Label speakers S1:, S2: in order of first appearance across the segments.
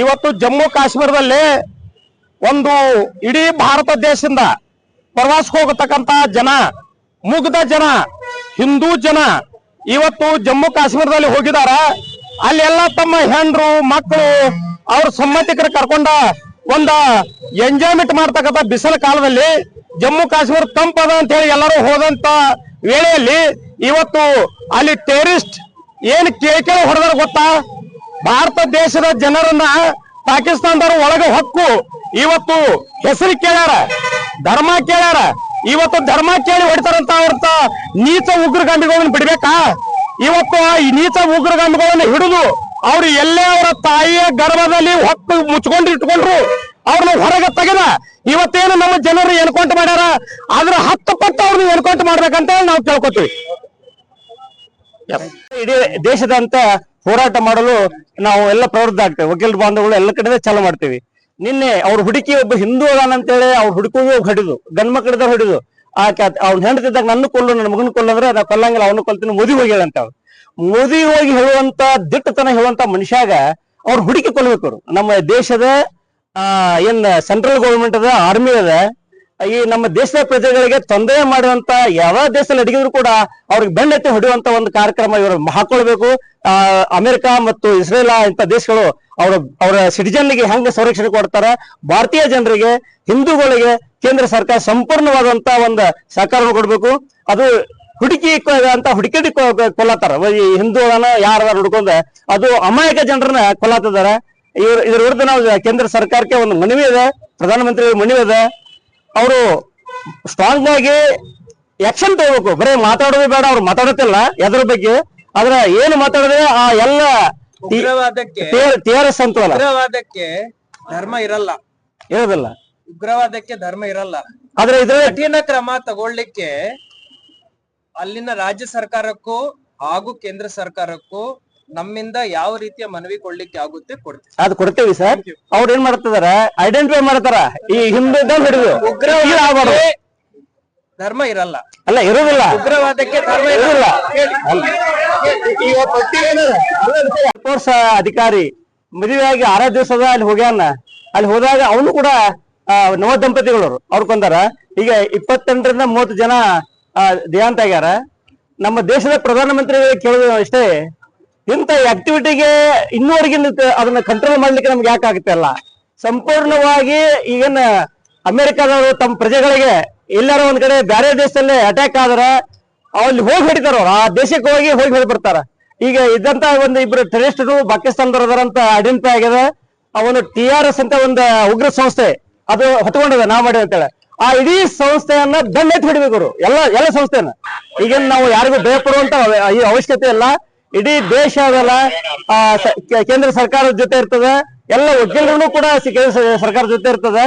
S1: ಇವತ್ತು ಜಮ್ಮು ಕಾಶ್ಮೀರದಲ್ಲಿ ಒಂದು ಇಡೀ ಭಾರತ ದೇಶದಿಂದ ಪ್ರವಾಸಕ್ಕೆ ಹೋಗತಕ್ಕಂತ ಜನ, ಮುಗ್ಧ ಜನ, ಹಿಂದೂ ಜನ ಇವತ್ತು ಜಮ್ಮು ಕಾಶ್ಮೀರದಲ್ಲಿ ಹೋಗಿದಾರ. ಅಲ್ಲೆಲ್ಲ ತಮ್ಮ ಹೆಂಡ್ರು ಮಕ್ಕಳು ಅವ್ರ ಸಂಬಂಧಿಕರು ಕರ್ಕೊಂಡ ಒಂದ ಎಂಜಾಯ್ಮೆಂಟ್ ಮಾಡ್ತಕ್ಕಂಥ ಬಿಸಿಲ ಕಾಲದಲ್ಲಿ ಜಮ್ಮು ಕಾಶ್ಮೀರ ತಂಪದ ಅಂತ ಹೇಳಿ ಎಲ್ಲರೂ ಹೋದಂತ ವೇಳೆಯಲ್ಲಿ ಇವತ್ತು ಅಲ್ಲಿ ಟೆರಿಸ್ಟ್ ಏನ್ ಕೇಳಿ ಹೊಡೆದ್ರೆ ಗೊತ್ತಾ? ಭಾರತ ದೇಶದ ಜನರನ್ನ ಪಾಕಿಸ್ತಾನದವರು ಒಳಗೆ ಹೊಕ್ಕು. ಇವತ್ತು ಹೆಸರು ಕೇಳ್ಯಾರ, ಧರ್ಮ ಕೇಳ್ಯಾರ. ಇವತ್ತು ಧರ್ಮ ಕೇಳಿ ಹೊಡಿತಾರಂತ ಅವ್ರತ ನೀಚ ಉಗ್ರಗಾಮಿಗಳನ್ನ ಬಿಡ್ಬೇಕಾ? ಇವತ್ತು ಆ ನೀಚ ಉಗ್ರಗಾಮಿಗಳನ್ನ ಹಿಡಿದು ಅವ್ರು ಎಲ್ಲೇ ಅವರ ತಾಯಿಯ ಗರ್ಭದಲ್ಲಿ ಹೊಕ್ಕು ಮುಚ್ಕೊಂಡು ಇಟ್ಕೊಂಡ್ರು ಅವ್ರನ್ನ ಹೊರಗೆ ತೆಗೆದ. ಇವತ್ತೇನು ನಮ್ಮ ಜನರು ಎನ್ಕೌಂಟ್ ಮಾಡ್ಯಾರ? ಅದ್ರ ಹತ್ತು ಪಟ್ಟು ಅವ್ರನ್ನ ಎನ್ಕೌಂಟ್ ಮಾಡ್ಬೇಕಂತ ನಾವು ಕೇಳ್ಕೊತೀವಿ. ಇಡೀ ದೇಶದಂತ ಹೋರಾಟ ಮಾಡಲು ನಾವು ಎಲ್ಲ ಪ್ರವೃತ್ತ ಆಗ್ತೇವೆ. ವಕೀಲ ಬಾಂಧವಗಳು ಎಲ್ಲ ಕಡೆ ಚಾಲು ಮಾಡ್ತೀವಿ. ನಿನ್ನೆ ಅವ್ರ ಹುಡುಕಿ ಒಬ್ಬ ಹಿಂದೂ ಅದಾನ ಅಂತೇಳಿ ಅವ್ರ ಹುಡುಕಿಗೂ ಹೊಡಿದು ಗಂಡ್ ಮಕ್ಕಳಿದ ಹೊಡಿದು. ಆಕೆ ಅವ್ನ ಹೆಂಡತಿದ್ದಾಗ ನನ್ನ ಕೊಲ್ಲು, ನನ್ನ ಮಗನ ಕೊಲ್ಲಂದ್ರೆ ನಾ ಕೊಲ್ಲಂಗಿಲ್ಲ, ಅವನು ಕೊಲ್ತೀನಿ ಮೋದಿ ಹೋಗಿ ಹೇಳಂತ ಮೋದಿ ಹೋಗಿ ಹೇಳುವಂತ ದಿಟ್ಟತನ ಹೇಳುವಂತ ಮನುಷ್ಯಾಗ ಅವ್ರ ಹುಡುಕಿ ಕೊಲ್ಬೇಕು ಅವ್ರು. ನಮ್ಮ ದೇಶದ ಏನ್ ಸೆಂಟ್ರಲ್ ಗೌರ್ಮೆಂಟ್ ಅದ ಆರ್ಮಿ ಅದ ಈ ನಮ್ಮ ದೇಶದ ಪ್ರಜೆಗಳಿಗೆ ತೊಂದರೆ ಮಾಡುವಂತ ಯಾವ ದೇಶದಲ್ಲಿ ಅಡಗಿದ್ರು ಕೂಡ ಅವ್ರಿಗೆ ಬೆಣ್ಣೆತ್ತಿ ಹೊಡೆಯುವಂತ ಒಂದು ಕಾರ್ಯಕ್ರಮ ಇವರು ಹಾಕೊಳ್ಬೇಕು. ಆ, ಅಮೆರಿಕ ಮತ್ತು ಇಸ್ರೇಲ್ ಇಂಥ ದೇಶಗಳು ಅವರ ಅವರ ಸಿಟಿಜನ್ಗೆ ಹೆಂಗ ಸಂರಕ್ಷಣೆ ಕೊಡ್ತಾರ? ಭಾರತೀಯ ಜನರಿಗೆ, ಹಿಂದೂಗಳಿಗೆ ಕೇಂದ್ರ ಸರ್ಕಾರ ಸಂಪೂರ್ಣವಾದಂತ ಒಂದು ಸಹಕಾರ ಕೊಡ್ಬೇಕು. ಅದು ಹುಡುಕಿ ಅಂತ ಹುಡುಕಿ ಕೊಲ್ಲತ್ತಾರ ಈ ಹಿಂದೂಗಳನ್ನ ಯಾರ ಹುಡ್ಕೊಂಡ ಅದು ಅಮಾಯಕ ಜನರನ್ನ ಕೊಲ್ಲತ್ತಿದ್ದಾರೆ ಇವ್ರ, ಇದ್ರ ವಿರುದ್ಧ ನಾವು ಕೇಂದ್ರ ಸರ್ಕಾರಕ್ಕೆ ಒಂದು ಮನವಿ ಇದೆ. ಪ್ರಧಾನಮಂತ್ರಿ ಮನವಿ ಇದೆ. ಅವರು ಸ್ಟ್ರಾಂಗ್ ಆಗಿ ಆಕ್ಷನ್ ತಗೋಬೇಕು. ಬರೀ ಮಾತಾಡೋದೇ ಬೇಡ ಅವ್ರು ಮಾತಾಡುತ್ತಿಲ್ಲ ಎದ್ರ ಬಗ್ಗೆ. ಆದ್ರ ಏನು ಮಾತಾಡಿದ್ರೆ ಆ ಎಲ್ಲ
S2: ಉಗ್ರವಾದಕ್ಕೆ
S1: ಟಿ ಆರ್ ಎಸ್ ಅಂತವಲ್ಲ
S2: ಉಗ್ರವಾದಕ್ಕೆ ಧರ್ಮ ಇರಲ್ಲ.
S1: ಇರೋದಿಲ್ಲ.
S2: ಉಗ್ರವಾದಕ್ಕೆ ಧರ್ಮ ಇರಲ್ಲ.
S1: ಆದ್ರೆ ಇದ್ರ
S2: ಕಠಿಣ ಕ್ರಮ ತಗೊಳ್ಳಿಕ್ಕೆ ಅಲ್ಲಿನ ರಾಜ್ಯ ಸರ್ಕಾರಕ್ಕೂ ಹಾಗೂ ಕೇಂದ್ರ ಸರ್ಕಾರಕ್ಕೂ ನಮ್ಮಿಂದ ಯಾವ ರೀತಿಯ ಮನವಿ ಕೊಡ್ಲಿಕ್ಕೆ ಆಗುತ್ತೆ ಕೊಡ್ತೀವಿ.
S1: ಅದು ಕೊಡ್ತೇವಿ ಸರ್ ಅವ್ರ ಏನ್ ಮಾಡ್ತಿದಾರ? ಐಡೆಂಟಿಫೈ ಮಾಡ್ತಾರ? ಈ ಹಿಂದೂ ಹಿಡಿದು
S2: ಉಗ್ರವಾದಕ್ಕೆ ಧರ್ಮ ಇರಲ್ಲ.
S1: ಅಲ್ಲ ಇರೋದಿಲ್ಲ.
S2: ಉಗ್ರವಾದಕ್ಕೆ ಧರ್ಮ
S1: ಇರೋದಿಲ್ಲ. ಸ್ಪೋರ್ಟ್ಸ್ ಅಧಿಕಾರಿ ಮದುವೆಯಾಗಿ ಆರೇ ದಿವಸದ ಅಲ್ಲಿ ಹೋಗ್ಯಾನ. ಅಲ್ಲಿ ಹೋದಾಗ ಅವನು ಕೂಡ ನವ ದಂಪತಿಗಳು ಅವ್ರು ಕೊಂದಾರ. ಈಗ ಇಪ್ಪತ್ತೆಂಟರಿಂದ ಮೂವತ್ತು ಜನ ದೇಹಾಂತ ಆಗ್ಯಾರ. ನಮ್ಮ ದೇಶದ ಪ್ರಧಾನಮಂತ್ರಿ ಕೇಳೋದು ಅಷ್ಟೇ. ಇಂಥ ಆಕ್ಟಿವಿಟಿಗೆ ಇನ್ನೂವರೆಗಿನ ಅದನ್ನ ಕಂಟ್ರೋಲ್ ಮಾಡ್ಲಿಕ್ಕೆ ನಮ್ಗೆ ಯಾಕೆ ಆಗುತ್ತೆ ಅಲ್ಲ? ಸಂಪೂರ್ಣವಾಗಿ ಈಗಿನ ಅಮೆರಿಕದವರು ತಮ್ಮ ಪ್ರಜೆಗಳಿಗೆ ಎಲ್ಲಾರ ಒಂದ್ ಕಡೆ ಬೇರೆ ದೇಶದಲ್ಲಿ ಅಟ್ಯಾಕ್ ಆದ್ರೆ ಅಲ್ಲಿ ಹೋಗಿ ಹೊಡಿತಾರ ಅವ್ರು. ಆ ದೇಶಕ್ಕೆ ಹೋಗಿ ಹೋಗಿ ಹೊಡಿ ಬರ್ತಾರ. ಈಗ ಇದ್ದಂತ ಒಂದು ಇಬ್ರು ಟೆರಿಸ್ಟ್ ಪಾಕಿಸ್ತಾನದವ್ರು ಅದಾರಂತ ಐಡೆಂಟಿಫೈ ಆಗ್ಯದ ಅವನು ಟಿ ಆರ್ ಎಸ್ ಅಂತ ಒಂದು ಉಗ್ರ ಸಂಸ್ಥೆ, ಅದು ಹೊತ್ಕೊಂಡದ ನಾ ಮಾಡಿ ಅಂತೇಳಿ. ಆ ಇಡೀ ಸಂಸ್ಥೆಯನ್ನ ಎತ್ ಹೊಡಿಬೇಕು ಅವರು ಎಲ್ಲ ಎಲ್ಲ ಸಂಸ್ಥೆಯನ್ನ. ಈಗ ನಾವು ಯಾರಿಗೂ ಭಯಪಡುವಂತ ಅವಶ್ಯಕತೆ ಇಲ್ಲ. ಇಡೀ ದೇಶ ಅದಲ್ಲ ಕೇಂದ್ರ ಸರ್ಕಾರದ ಜೊತೆ ಇರ್ತದೆ. ಎಲ್ಲ ವಕೀಲರು ಕೂಡ ಕೇಂದ್ರ ಸರ್ಕಾರದ ಜೊತೆ ಇರ್ತದೆ.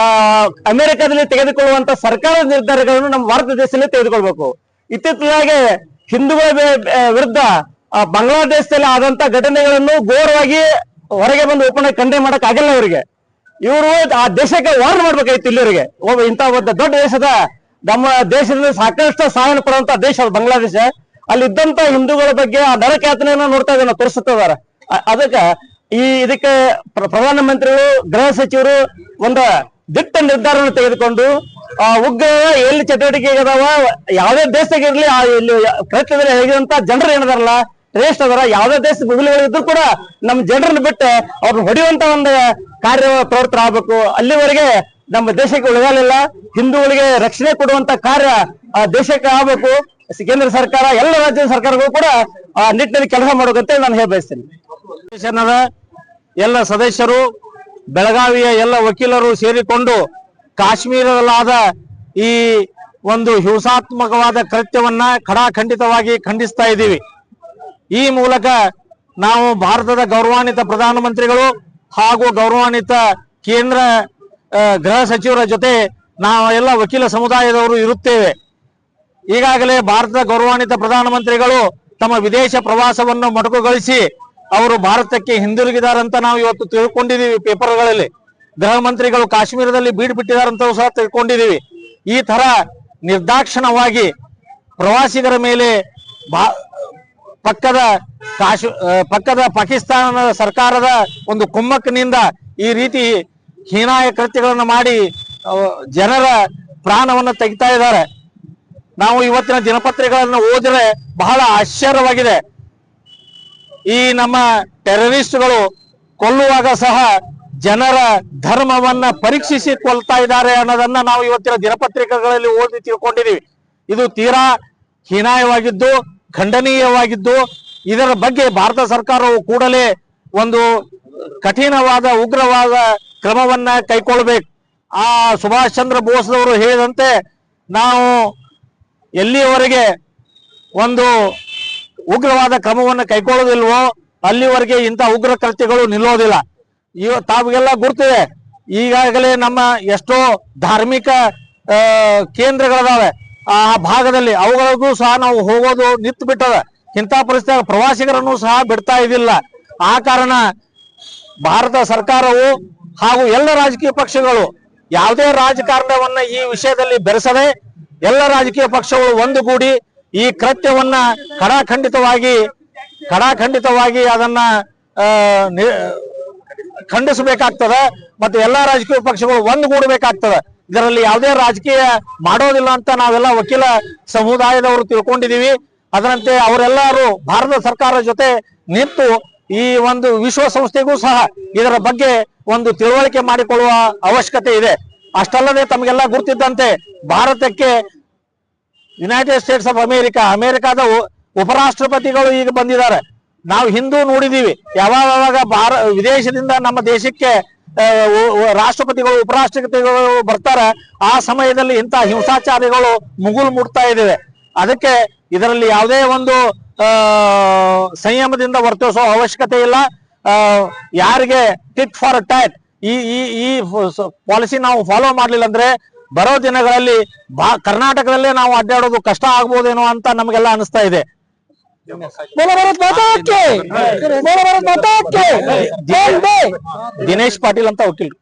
S1: ಆ, ಅಮೆರಿಕದಲ್ಲಿ ತೆಗೆದುಕೊಳ್ಳುವಂತ ಸರ್ಕಾರದ ನಿರ್ಧಾರಗಳನ್ನು ನಮ್ಮ ಭಾರತ ದೇಶದಲ್ಲಿ ತೆಗೆದುಕೊಳ್ಬೇಕು. ಇತ್ತೀಚೆಗೆ ಹಿಂದೂಗಳ ವಿರುದ್ಧ ಬಾಂಗ್ಲಾದೇಶದಲ್ಲಿ ಆದಂತ ಘಟನೆಗಳನ್ನು ಘೋರವಾಗಿ ಹೊರಗೆ ಬಂದು ಒಪ್ಪಂದ ಕಂಡೆ ಮಾಡಕ್ ಆಗಿಲ್ಲ ಅವರಿಗೆ. ಇವರು ಆ ದೇಶಕ್ಕೆ ವಾರ್ನ್ ಮಾಡ್ಬೇಕಾಗಿತ್ತು ಇಲ್ಲಿವರಿಗೆ. ಒಬ್ಬ ಇಂತ ಒಂದು ದೊಡ್ಡ ದೇಶದ, ನಮ್ಮ ದೇಶದಲ್ಲಿ ಸಾಕಷ್ಟು ಸಹಾಯ ಪಡುವಂತ ದೇಶ ಬಾಂಗ್ಲಾದೇಶ. ಅಲ್ಲಿ ಇದ್ದಂತ ಹಿಂದೂಗಳ ಬಗ್ಗೆ ಆ ನರಕ್ಯಾತನೆಯನ್ನ ನೋಡ್ತಾ ಇದನ್ನ ತೋರಿಸುತ್ತಿದ್ದಾರೆ ಅದಕ್ಕ ಈ ಇದಕ್ಕೆ ಪ್ರ- ಪ್ರಧಾನಮಂತ್ರಿಗಳು, ಗೃಹ ಸಚಿವರು ಒಂದು ದಿಟ್ಟ ನಿರ್ಧಾರವನ್ನು ತೆಗೆದುಕೊಂಡು, ಆ ಉಗ್ರ ಎಲ್ಲಿ ಚಟುವಟಿಕೆ ಅದಾವ, ಯಾವುದೇ ದೇಶದಾಗಿರ್ಲಿ ಆ ಇಲ್ಲಿ ಕೃತ್ಯದಲ್ಲಿ ಹೇಗಿದಂತ ಜನರು ಏನದಾರಲ್ಲ, ಶ್ರೇಷ್ಠ ಅದರ, ಯಾವ್ದೇ ದೇಶ ಇದ್ರು ಕೂಡ ನಮ್ಮ ಜನರನ್ನು ಬಿಟ್ಟು ಅವ್ರನ್ನ ಹೊಡೆಯುವಂತ ಒಂದು ಕಾರ್ಯ ಪ್ರವೃತ್ತರ ಆಗ್ಬೇಕು ಅಲ್ಲಿವರೆಗೆ ನಮ್ಮ ದೇಶಕ್ಕೆ ಉಳಿಗಾಲಿಲ್ಲ ಹಿಂದೂಗಳಿಗೆ ರಕ್ಷಣೆ ಕೊಡುವಂತ ಕಾರ್ಯ ಆ ದೇಶಕ್ಕೆ ಆಗ್ಬೇಕು. ಕೇಂದ್ರ ಸರ್ಕಾರ, ಎಲ್ಲ ರಾಜ್ಯ ಸರ್ಕಾರಗಳು ಕೂಡ ಆ ನಿಟ್ಟಿನಲ್ಲಿ ಕೆಲಸ ಮಾಡಬೇಕಂತ ನಾನು ಹೇಳಿ ಬಯಸ್ತೇನೆ. ಎಲ್ಲ ಸದಸ್ಯರು, ಬೆಳಗಾವಿಯ ಎಲ್ಲ ವಕೀಲರು ಸೇರಿಕೊಂಡು ಕಾಶ್ಮೀರದಲ್ಲಾದ ಈ ಒಂದು ಹಿಂಸಾತ್ಮಕವಾದ ಕೃತ್ಯವನ್ನ ಖಡಾಖಂಡಿತವಾಗಿ ಖಂಡಿಸ್ತಾ ಇದ್ದೀವಿ. ಈ ಮೂಲಕ ನಾವು ಭಾರತದ ಗೌರವಾನ್ವಿತ ಪ್ರಧಾನಮಂತ್ರಿಗಳು
S3: ಹಾಗೂ ಗೌರವಾನ್ವಿತ ಕೇಂದ್ರ ಗೃಹ ಸಚಿವರ ಜೊತೆ ನಾವೆಲ್ಲ ವಕೀಲ ಸಮುದಾಯದವರು ಇರುತ್ತೇವೆ. ಈಗಾಗಲೇ ಭಾರತದ ಗೌರವಾನ್ವಿತ ಪ್ರಧಾನಮಂತ್ರಿಗಳು ತಮ್ಮ ವಿದೇಶ ಪ್ರವಾಸವನ್ನು ಮೊಟಕುಗೊಳಿಸಿ ಅವರು ಭಾರತಕ್ಕೆ ಹಿಂದಿರುಗಿದಾರಂತ ನಾವು ಇವತ್ತು ತಿಳ್ಕೊಂಡಿದ್ದೀವಿ ಪೇಪರ್ಗಳಲ್ಲಿ. ಗೃಹ ಮಂತ್ರಿಗಳು ಕಾಶ್ಮೀರದಲ್ಲಿ ಬೀಡು ಬಿಟ್ಟಿದಾರಂತ ಸಹ ತಿಳ್ಕೊಂಡಿದ್ದೀವಿ. ಈ ತರ ನಿರ್ದಾಕ್ಷಣವಾಗಿ ಪ್ರವಾಸಿಗರ ಮೇಲೆ ಪಕ್ಕದ ಕಾಶ್ ಪಕ್ಕದ ಪಾಕಿಸ್ತಾನ ಸರ್ಕಾರದ ಒಂದು ಕುಮ್ಮಕ್ಕಿನಿಂದ ಈ ರೀತಿ ಹೀನಾಯ ಕೃತ್ಯಗಳನ್ನ ಮಾಡಿ ಜನರ ಪ್ರಾಣವನ್ನ ತೆಗಿತಾ ಇದ್ದಾರೆ. ನಾವು ಇವತ್ತಿನ ದಿನಪತ್ರಿಕೆಗಳನ್ನು ಓದಿದ್ರೆ ಬಹಳ ಆಶ್ಚರ್ಯವಾಗಿದೆ. ಈ ನಮ್ಮ ಟೆರರಿಸ್ಟ್ಗಳು ಕೊಲ್ಲುವಾಗ ಸಹ ಜನರ ಧರ್ಮವನ್ನ ಪರೀಕ್ಷಿಸಿ ಕೊಲ್ತಾ ಇದ್ದಾರೆ ಅನ್ನೋದನ್ನ ನಾವು ಇವತ್ತಿನ ದಿನಪತ್ರಿಕೆಗಳಲ್ಲಿ ಓದಿ ತಿಳ್ಕೊಂಡಿದೀವಿ ಇದು ತೀರಾ ಹೀನಾಯವಾಗಿದ್ದು, ಖಂಡನೀಯವಾಗಿದ್ದು, ಇದರ ಬಗ್ಗೆ ಭಾರತ ಸರ್ಕಾರವು ಕೂಡಲೇ ಒಂದು ಕಠಿಣವಾದ, ಉಗ್ರವಾದ ಕ್ರಮವನ್ನ ಕೈಕೊಳ್ಬೇಕು. ಆ ಸುಭಾಷ್ ಚಂದ್ರ ಬೋಸ್ರವರು ಹೇಳಿದಂತೆ ನಾವು ಎಲ್ಲಿಯವರೆಗೆ ಒಂದು ಉಗ್ರವಾದ ಕ್ರಮವನ್ನು ಕೈಗೊಳ್ಳೋದಿಲ್ವೋ ಅಲ್ಲಿವರೆಗೆ ಇಂಥ ಉಗ್ರ ಕೃತ್ಯಗಳು ನಿಲ್ಲೋದಿಲ್ಲ. ಇವ ತಾವಿಗೆಲ್ಲ ಗುರ್ತಿದೆ. ಈಗಾಗಲೇ ನಮ್ಮ ಎಷ್ಟೋ ಧಾರ್ಮಿಕ ಕೇಂದ್ರಗಳಿದಾವೆ. ಆ ಭಾಗದಲ್ಲಿ ಅವುಗಳಿಗೂ ಸಹ ನಾವು ಹೋಗೋದು ನಿಂತು ಬಿಟ್ಟದ ಇಂಥ ಪರಿಸ್ಥಿತಿ ಪ್ರವಾಸಿಗರನ್ನು ಸಹ ಬಿಡ್ತಾ ಇದಿಲ್ಲ. ಆ ಕಾರಣ ಭಾರತ ಸರ್ಕಾರವು ಹಾಗೂ ಎಲ್ಲ ರಾಜಕೀಯ ಪಕ್ಷಗಳು ಯಾವುದೇ ರಾಜಕಾರಣವನ್ನ ಈ ವಿಷಯದಲ್ಲಿ ಬೆರೆಸದೆ ಎಲ್ಲ ರಾಜಕೀಯ ಪಕ್ಷಗಳು ಒಂದುಗೂಡಿ ಈ ಕೃತ್ಯವನ್ನ ಕಡಾಖಂಡಿತವಾಗಿ ಕಡಾಖಂಡಿತವಾಗಿ ಅದನ್ನ ಖಂಡಿಸಬೇಕಾಗ್ತದ ಮತ್ತು ಎಲ್ಲಾ ರಾಜಕೀಯ ಪಕ್ಷಗಳು ಒಂದುಗೂಡಬೇಕಾಗ್ತದ. ಇದರಲ್ಲಿ ಯಾವುದೇ ರಾಜಕೀಯ ಮಾಡೋದಿಲ್ಲ ಅಂತ ನಾವೆಲ್ಲ ವಕೀಲ ಸಮುದಾಯದವರು ತಿಳ್ಕೊಂಡಿದೀವಿ ಅದರಂತೆ ಅವರೆಲ್ಲರೂ ಭಾರತ ಸರ್ಕಾರ ಜೊತೆ ನಿಂತು ಈ ಒಂದು ವಿಶ್ವಸಂಸ್ಥೆಗೂ ಸಹ ಇದರ ಬಗ್ಗೆ ಒಂದು ತಿಳುವಳಿಕೆ ಮಾಡಿಕೊಳ್ಳುವ ಅವಶ್ಯಕತೆ ಇದೆ. ಅಷ್ಟಲ್ಲದೆ ತಮಗೆಲ್ಲ ಗೊತ್ತಿದ್ದಂತೆ ಭಾರತಕ್ಕೆ ಯುನೈಟೆಡ್ ಸ್ಟೇಟ್ಸ್ ಆಫ್ ಅಮೆರಿಕ ಅಮೆರಿಕಾದ ಉಪರಾಷ್ಟ್ರಪತಿಗಳು ಈಗ ಬಂದಿದ್ದಾರೆ. ನಾವು ಹಿಂದೂ ನೋಡಿದೀವಿ. ಯಾವಾಗ ಭಾರ, ವಿದೇಶದಿಂದ ನಮ್ಮ ದೇಶಕ್ಕೆ ರಾಷ್ಟ್ರಪತಿಗಳು, ಉಪರಾಷ್ಟ್ರಪತಿಗಳು ಬರ್ತಾರೆ, ಆ ಸಮಯದಲ್ಲಿ ಇಂತಹ ಹಿಂಸಾಚಾರಿಗಳು ಮುಗುಲು ಮುಟ್ತಾ ಇದ್ದೇವೆ. ಅದಕ್ಕೆ ಇದರಲ್ಲಿ ಯಾವುದೇ ಒಂದು ಸಂಯಮದಿಂದ ವರ್ತಿಸುವ ಅವಶ್ಯಕತೆ ಇಲ್ಲ. ಯಾರಿಗೆ ಟಿಟ್ ಫಾರ್ ಟ್ಯಾಟ್ ಈ ಈ ಈ ಪಾಲಿಸಿ ನಾವು ಫಾಲೋ ಮಾಡಲಿಲ್ಲ ಅಂದ್ರೆ ಬರೋ ದಿನಗಳಲ್ಲಿ ಬಾ ಕರ್ನಾಟಕದಲ್ಲೇ ನಾವು ಅಡ್ಡಾಡೋದು ಕಷ್ಟ ಆಗ್ಬೋದೇನೋ ಅಂತ ನಮಗೆಲ್ಲ ಅನಿಸ್ತಾ ಇದೆ. ದಿನೇಶ್ ಪಾಟೀಲ್ ಅಂತ ವಕೀಲ್.